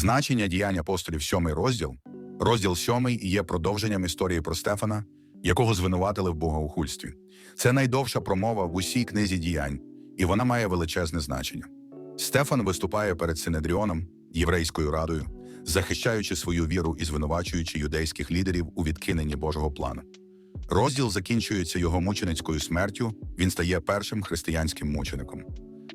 Значення діянь апостолів, сьомий розділ. Розділ сьомий є продовженням історії про Стефана, якого звинуватили в богоухульстві. Це найдовша промова в усій книзі діянь, і вона має величезне значення. Стефан виступає перед Синедріоном, єврейською радою, захищаючи свою віру і звинувачуючи юдейських лідерів у відкиненні Божого плану. Розділ закінчується його мученицькою смертю. Він стає першим християнським мучеником.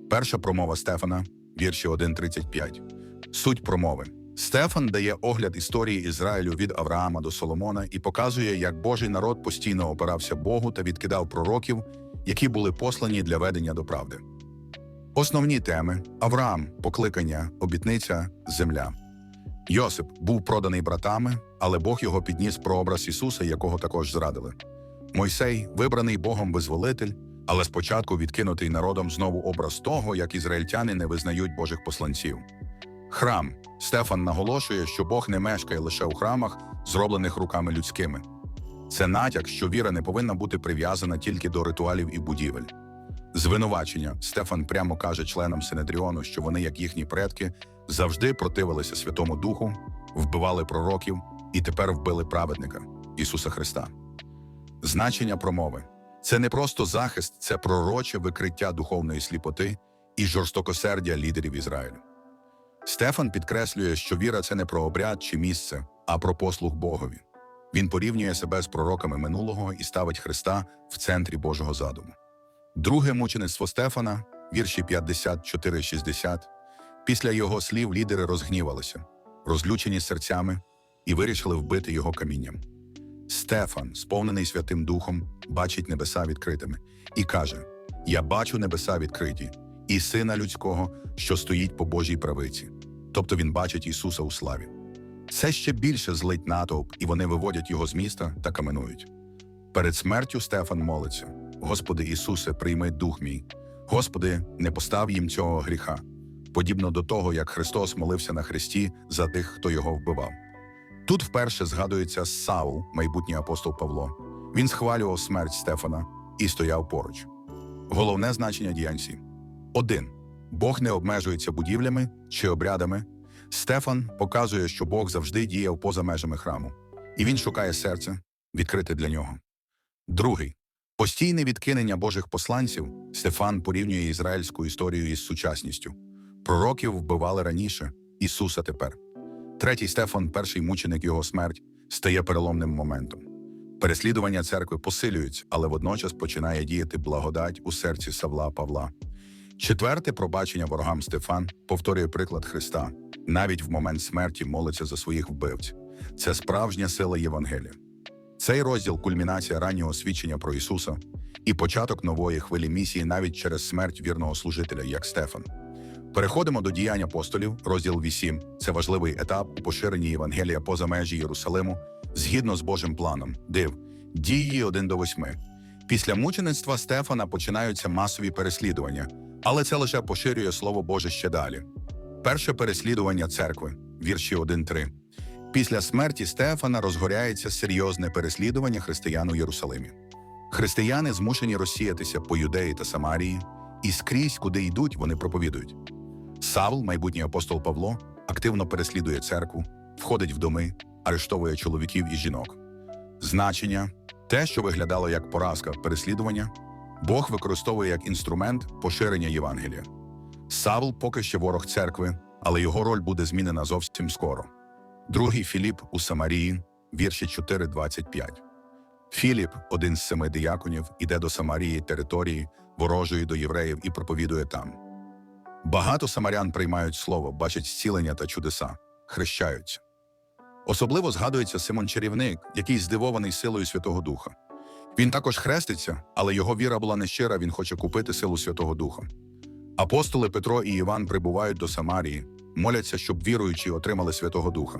Перша промова Стефана, вірші 1.35. Суть промови. Стефан дає огляд історії Ізраїлю від Авраама до Соломона і показує, як Божий народ постійно опирався Богу та відкидав пророків, які були послані для ведення до правди. Основні теми Авраам, покликання, обітниця, земля. Йосип був проданий братами, але Бог його підніс прообраз Ісуса, якого також зрадили. Мойсей, вибраний Богом визволитель, але спочатку відкинутий народом знову образ того, як ізраїльтяни не визнають Божих посланців. Храм Стефан наголошує, що Бог не мешкає лише у храмах, зроблених руками людськими. Це натяк, що віра не повинна бути прив'язана тільки до ритуалів і будівель. Звинувачення Стефан прямо каже членам Синедріону, що вони, як їхні предки, завжди противилися Святому Духу, вбивали пророків і тепер вбили праведника Ісуса Христа. Значення промови це не просто захист, це пророче викриття духовної сліпоти і жорстокосердя лідерів Ізраїлю. Стефан підкреслює, що віра це не про обряд чи місце, а про послуг Богові. Він порівнює себе з пророками минулого і ставить Христа в центрі Божого задуму. Друге мучеництво Стефана, вірші 54-60. Після його слів лідери розгнівалися, розлючені серцями, і вирішили вбити його камінням. Стефан, сповнений Святим Духом, бачить небеса відкритими і каже: Я бачу небеса відкриті, і сина людського, що стоїть по Божій правиці. Тобто він бачить Ісуса у славі. Це ще більше злить натовп, і вони виводять його з міста та каменують. Перед смертю Стефан молиться: Господи Ісусе, прийми дух мій. Господи, не постав їм цього гріха, подібно до того, як Христос молився на хресті за тих, хто його вбивав. Тут вперше згадується Саул, майбутній апостол Павло. Він схвалював смерть Стефана і стояв поруч. Головне значення діянь сім. Один. Бог не обмежується будівлями чи обрядами. Стефан показує, що Бог завжди діяв поза межами храму, і він шукає серце, відкрите для нього. Другий. Постійне відкинення Божих посланців Стефан порівнює ізраїльську історію із сучасністю. Пророків вбивали раніше, Ісуса тепер. Третій Стефан, перший мученик його смерть, стає переломним моментом. Переслідування церкви посилюють, але водночас починає діяти благодать у серці Савла Павла. Четверте пробачення ворогам Стефан повторює приклад Христа. Навіть в момент смерті молиться за своїх вбивців. Це справжня сила Євангелія. Цей розділ кульмінація раннього свідчення про Ісуса і початок нової хвилі місії навіть через смерть вірного служителя, як Стефан. Переходимо до діянь апостолів, розділ 8. Це важливий етап у поширенні Євангелія поза межі Єрусалиму згідно з Божим планом. Див, дії 1 до 8. Після мучеництва Стефана починаються масові переслідування, але це лише поширює Слово Боже ще далі. Перше переслідування церкви, вірші 1-3. Після смерті Стефана розгоряється серйозне переслідування християн у Єрусалимі. Християни змушені розсіятися по юдеї та Самарії, і скрізь, куди йдуть, вони проповідують. Савл, майбутній апостол Павло, активно переслідує церкву, входить в доми, арештовує чоловіків і жінок. Значення те, що виглядало як поразка переслідування, Бог використовує як інструмент поширення Євангелія. Савл поки ще ворог церкви, але його роль буде змінена зовсім скоро. Другий Філіп у Самарії, вірші 4.25. Філіп, один з семи дияконів, іде до Самарії території, ворожої до євреїв і проповідує там. Багато самарян приймають слово, бачать зцілення та чудеса, хрещаються. Особливо згадується Симон Чарівник, який здивований силою Святого Духа. Він також хреститься, але його віра була нещира, він хоче купити силу Святого Духа. Апостоли Петро і Іван прибувають до Самарії, моляться, щоб віруючі отримали Святого Духа.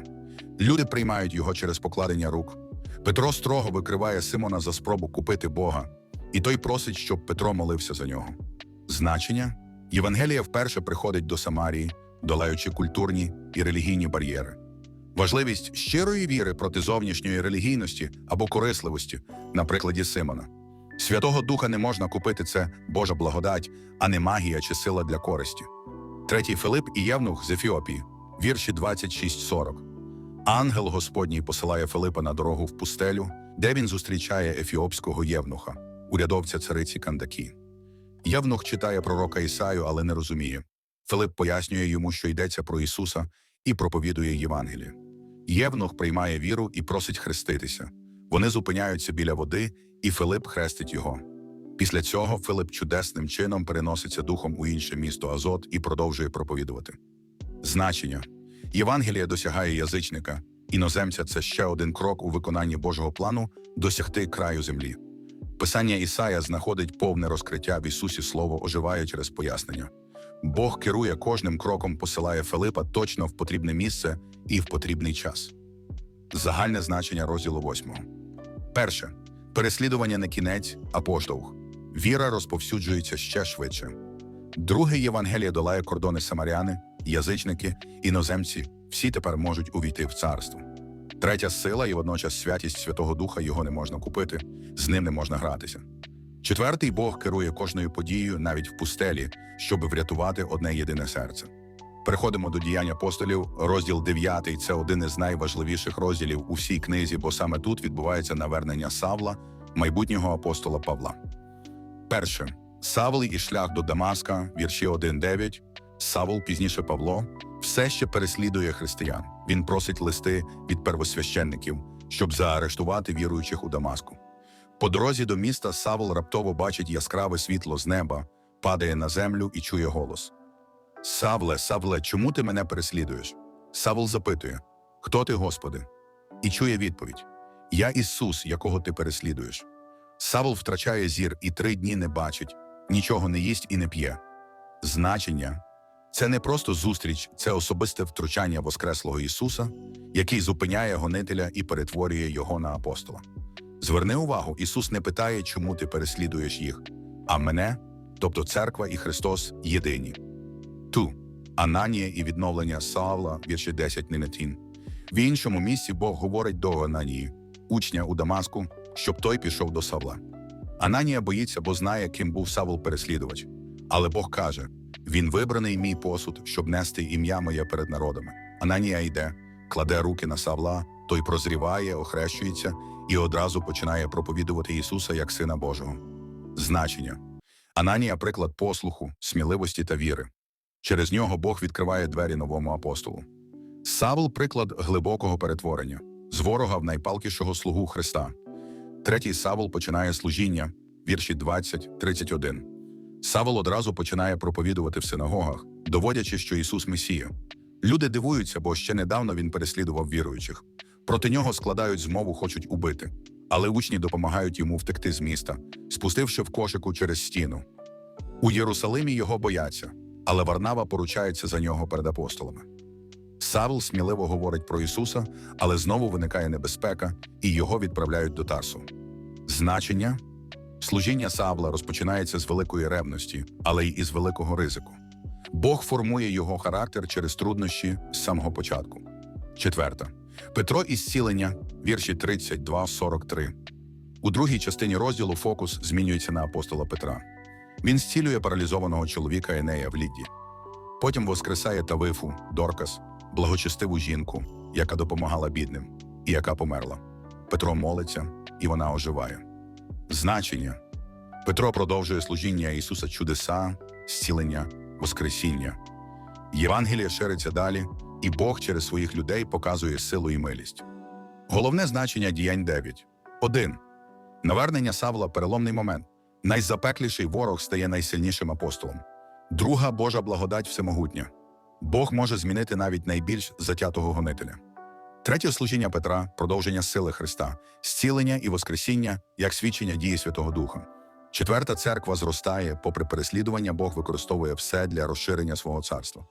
Люди приймають його через покладення рук. Петро строго викриває Симона за спробу купити Бога, і той просить, щоб Петро молився за нього. Значення Євангелія вперше приходить до Самарії, долаючи культурні і релігійні бар'єри. Важливість щирої віри проти зовнішньої релігійності або корисливості, на прикладі Симона. Святого Духа не можна купити це Божа благодать, а не магія чи сила для користі. Третій Филип і Євнух з Ефіопії, вірші 26-40. Ангел Господній посилає Филипа на дорогу в пустелю, де він зустрічає ефіопського євнуха, урядовця цариці Кандакі. Євнух читає пророка Ісаю, але не розуміє. Филип пояснює йому, що йдеться про Ісуса, і проповідує Євангеліє. Євнух приймає віру і просить хреститися. Вони зупиняються біля води, і Филип хрестить його. Після цього Филип чудесним чином переноситься духом у інше місто Азот і продовжує проповідувати. Значення Євангелія досягає язичника, іноземця це ще один крок у виконанні Божого плану досягти краю землі. Писання Ісая знаходить повне розкриття в Ісусі Слово оживає через пояснення. Бог керує кожним кроком, посилає Филипа точно в потрібне місце і в потрібний час. Загальне значення розділу 8. Перше. Переслідування не кінець, а поштовх. Віра розповсюджується ще швидше. Друге Євангеліє долає кордони самаряни, язичники, іноземці. Всі тепер можуть увійти в царство. Третя сила і водночас святість Святого Духа його не можна купити, з ним не можна гратися. Четвертий Бог керує кожною подією навіть в пустелі, щоб врятувати одне єдине серце. Переходимо до діянь апостолів. Розділ 9 – це один із найважливіших розділів у всій книзі, бо саме тут відбувається навернення Савла, майбутнього апостола Павла. Перше Савл і шлях до Дамаска, вірші 1.9. Савл, пізніше Павло, все ще переслідує християн. Він просить листи від первосвященників, щоб заарештувати віруючих у Дамаску. По дорозі до міста Савл раптово бачить яскраве світло з неба, падає на землю і чує голос. Савле, Савле, чому ти мене переслідуєш? Савл запитує: Хто ти, Господи? І чує відповідь: Я Ісус, якого ти переслідуєш. Савл втрачає зір і три дні не бачить, нічого не їсть і не п'є. Значення це не просто зустріч, це особисте втручання Воскреслого Ісуса, який зупиняє гонителя і перетворює його на апостола. Зверни увагу, Ісус не питає, чому ти переслідуєш їх, а мене, тобто церква і Христос єдині. Ту Ананія і відновлення Савла, вірші 10 Нинетін. В іншому місці Бог говорить до Ананії, учня у Дамаску, щоб той пішов до Савла. Ананія боїться, бо знає, ким був Савл переслідувач. Але Бог каже: Він вибраний мій посуд, щоб нести ім'я моє перед народами. Ананія йде, кладе руки на Савла, той прозріває, охрещується і одразу починає проповідувати Ісуса як Сина Божого. Значення Ананія приклад послуху, сміливості та віри. Через нього Бог відкриває двері новому апостолу. Савл приклад глибокого перетворення, з ворога в найпалкішого слугу Христа. Третій Савл починає служіння, вірші 20-31. Савл одразу починає проповідувати в синагогах, доводячи, що Ісус Месія. Люди дивуються, бо ще недавно він переслідував віруючих. Проти нього складають змову, хочуть убити, але учні допомагають йому втекти з міста, спустивши в кошику через стіну. У Єрусалимі його бояться, але Варнава поручається за нього перед апостолами. Савл сміливо говорить про Ісуса, але знову виникає небезпека, і його відправляють до Тарсу. Значення служіння Савла розпочинається з великої ревності, але й із великого ризику. Бог формує його характер через труднощі з самого початку. Четверта Петро із зцілення, вірші 32-43. У другій частині розділу фокус змінюється на апостола Петра. Він зцілює паралізованого чоловіка Енея в Лідді. Потім воскресає Тавифу, Доркас, благочестиву жінку, яка допомагала бідним і яка померла. Петро молиться, і вона оживає. Значення Петро продовжує служіння Ісуса чудеса, зцілення, Воскресіння. Євангеліє шириться далі, і Бог через своїх людей показує силу і милість. Головне значення діянь 9. 1. Навернення Савла переломний момент. Найзапекліший ворог стає найсильнішим апостолом. Друга Божа благодать всемогутня. Бог може змінити навіть найбільш затятого гонителя. Третє служіння Петра продовження сили Христа, зцілення і Воскресіння як свідчення дії Святого Духа. Четверта церква зростає, попри переслідування, Бог використовує все для розширення свого царства.